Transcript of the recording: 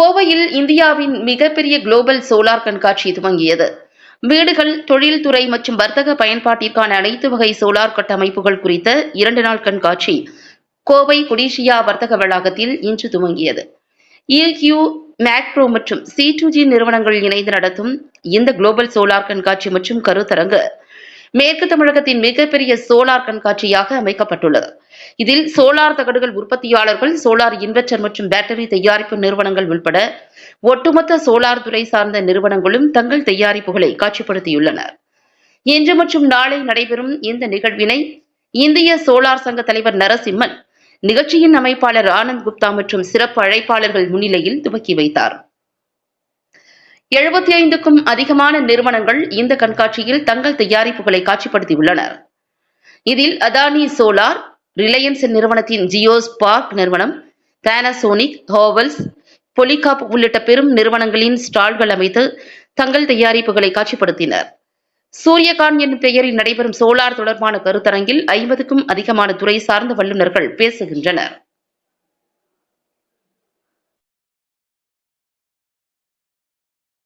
கோவையில் இந்தியாவின் மிகப்பெரிய குளோபல் சோலார் கண்காட்சி துவங்கியது. வீடுகள் தொழில்துறை மற்றும் வர்த்தக பயன்பாட்டிற்கான அனைத்து வகை சோலார் கட்டமைப்புகள் குறித்த இரண்டு நாள் கண்காட்சி கோவை கொடிஷியா வர்த்தக வளாகத்தில் இன்று துவங்கியது. இக்யூ மேக்ரோ மற்றும் சி டூ ஜி நிறுவனங்கள் இணைந்து நடத்தும் இந்த குளோபல் சோலார் கண்காட்சி மற்றும் கருத்தரங்கு மேற்கு தமிழகத்தின் மிகப்பெரிய சோலார் கண்காட்சியாக அமைக்கப்பட்டுள்ளது. இதில் சோலார் தகடுகள் உற்பத்தியாளர்கள் சோலார் இன்வெர்டர் மற்றும் பேட்டரி தயாரிப்பு நிறுவனங்கள் உட்பட ஒட்டுமொத்த சோலார் துறை சார்ந்த நிறுவனங்களும் தங்கள் தயாரிப்புகளை காட்சிப்படுத்தியுள்ளனர். இன்று மற்றும் நாளை நடைபெறும் இந்த நிகழ்வினை இந்திய சோலார் சங்க தலைவர் நரசிம்மன் நிகழ்ச்சியின் அமைப்பாளர் ஆனந்த் குப்தா மற்றும் சிறப்பு அழைப்பாளர்கள் முன்னிலையில் துவக்கி வைத்தார். எழுபத்தி ஐந்துக்கும் அதிகமான நிறுவனங்கள் இந்த கண்காட்சியில் தங்கள் தயாரிப்புகளை காட்சிப்படுத்தியுள்ளனர். இதில் அதானி சோலார் ரிலையன்ஸ் நிறுவனத்தின் ஜியோ ஸ்பார்க் நிறுவனம் பேனசோனிக் ஹோவல்ஸ் பொலிகாப் உள்ளிட்ட பெரும் நிறுவனங்களின் ஸ்டால்கள் அமைத்து தங்கள் தயாரிப்புகளை காட்சிப்படுத்தினர். சூரியகான் என்னும் பெயரில் நடைபெறும் சோலார் தொடர்பான கருத்தரங்கில் ஐம்பதுக்கும் அதிகமான துறை சார்ந்த வல்லுநர்கள் பேசுகின்றனர்.